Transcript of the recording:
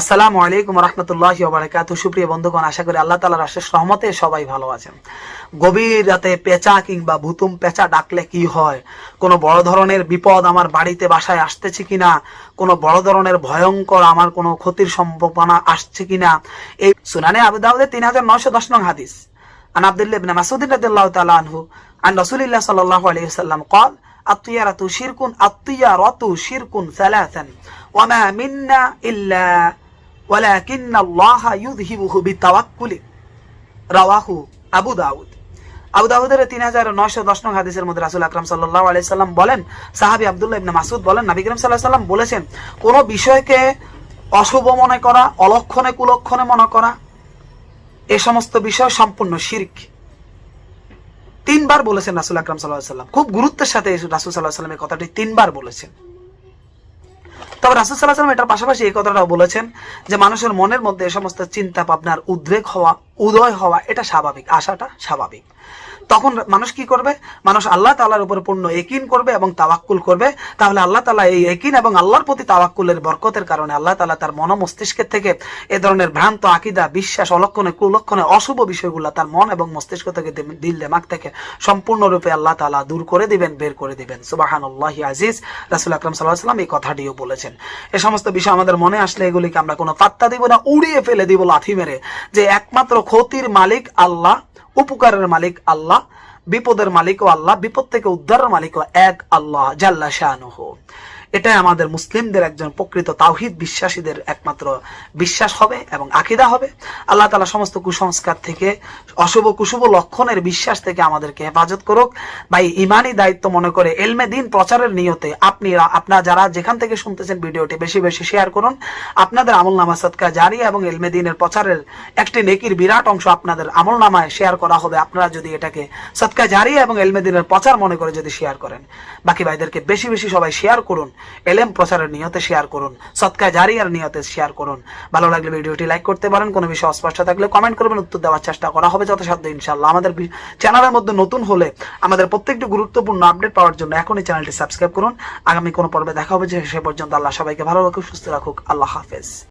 আসসালামু আলাইকুম রহমতুল্লাহ বারাকাত সুপ্রিয় বন্ধুগণ আশা করি আল্লাহ তালার আশেষ রহমতে সবাই ভালো আছেন গভীর রাতে পেঁচা কিংবা ভুতুম পেঁচা ডাকলে কি হয় কোনো বড় ধরনের বিপদ আমার বাড়িতে বাসায় আসতেছে কিনা কোনো বড় ধরনের ভয়ঙ্কর আমার কোনো ক্ষতির সম্ভাবনা আসছে কিনা এই সুনানে আবু দাউদের তিন হাজার নয়শো দশ নং হাদিস عن عبد الله بن مسعود رضي الله تعالى عنه عن رسول الله صلى الله عليه وسلم قال الطيرة شرك الطيرة شرك ثلاثا وما منا إلا ওয়ালাকিন আবু দাউদের তিন হাজার নয়শো দশ নং হাদিসের মধ্যে রাসুল আকরাম সাল্লাহ আলাইসাল্লাম বলেন, সাহাবি আবদুল্লাহ মাসুদ বলেন, নবী করিম সাল্লাহ সাল্লাম বলেছেন, কোন বিষয়কে অশুভ মনে করা, অলক্ষণে কুলক্ষণে মনে করা, এ সমস্ত বিষয় সম্পূর্ণ শির্ক। তিনবার বলেছেন রাসুল আকরাম সাল্লাহ সাল্লাম। খুব গুরুত্বের সাথে রাসুল সাল্লাহ কথাটি তিনবার বলেছেন। তবে রাসুল সাল্লাহ এটার পাশাপাশি এই কথাটাও বলেছেন যে মানুষের মনের মধ্যে এ সমস্ত চিন্তা ভাবনার উদ্রেক হওয়া, উদয় হওয়া, এটা স্বাভাবিক, আশাটা স্বাভাবিক। তখন মানুষ কি করবে? মানুষ আল্লাহ তালার উপর পূর্ণ একিন করবে এবং তাওয়াক্কুল করবে। তাহলে আল্লাহ তালা এই একিন এবং আল্লাহর প্রতি তাওয়াক্কুলের বরকতের কারণে আল্লাহ তালা তার মন মস্তিষ্কের থেকে এ ধরনের ভ্রান্ত আকিদা, বিশ্বাস, অলক্ষণে কুলক্ষণে অশুভ বিষয়গুলো তার মন এবং মস্তিষ্ক থেকে দিল দেমাগ থেকে সম্পূর্ণরূপে আল্লাহ তালা দূর করে দিবেন, বের করে দিবেন। সুবাহান আল্লাহ আজিজ। রাসুল আকরম সাল্লাহ সাল্লাম এই কথাটিও বলেছেন। এ সমস্ত বিষয় আমাদের মনে আসলে এগুলিকে আমরা কোনো পাত্তা দিব না, উড়িয়ে ফেলে দিব লাথি মেরে যে একমাত্র ক্ষতির মালিক আল্লাহ, উপকারের মালিক আল্লাহ, বিপদের মালিকও আল্লাহ, বিপদ থেকে উদ্ধারের ও এক আল্লাহ জাল্লা শাহ এটাই আমাদের মুসলিমদের একজন প্রকৃত তাওহিদ বিশ্বাসীদের একমাত্র বিশ্বাস হবে এবং আকিদা হবে। আল্লাহ তালা সমস্ত কুসংস্কার থেকে, অশুভ কুশুভ লক্ষণের বিশ্বাস থেকে আমাদেরকে হেফাজত করুক। ভাই, ইমানই দায়িত্ব মনে করে এলমে দিন প্রচারের নিয়তে আপনি আপনারা যারা যেখান থেকে শুনতেছেন ভিডিওটি বেশি বেশি শেয়ার করুন। আপনাদের আমল নামা সৎকা জারি এবং এলমে দিনের প্রচারের একটি নেকির বিরাট অংশ আপনাদের আমল নামায় শেয়ার করা হবে। আপনারা যদি এটাকে সৎকা জারি এবং এলমে দিনের প্রচার মনে করে যদি শেয়ার করেন। বাকি ভাইদেরকে বেশি বেশি সবাই শেয়ার করুন। এলেম প্রচারের নিয়তে শেয়ার করুন সৎকায় জারি আর নিয়তে শেয়ার করুন। ভালো লাগলে ভিডিওটি লাইক করতে পারেন, কোনো বিষয় অস্পষ্ট থাকলে কমেন্ট করবেন, উত্তর দেওয়ার চেষ্টা করা হবে যথাসাধ্য ইনশাল্লাহ আমাদের চ্যানেলের মধ্যে নতুন হলে আমাদের প্রত্যেকটি গুরুত্বপূর্ণ আপডেট পাওয়ার জন্য এখনই চ্যানেলটি সাবস্ক্রাইব করুন। আগামী কোনো পর্বে দেখা হবে, যে সে পর্যন্ত আল্লাহ সবাইকে ভালো রাখুক, সুস্থ রাখুক। আল্লাহ হাফেজ।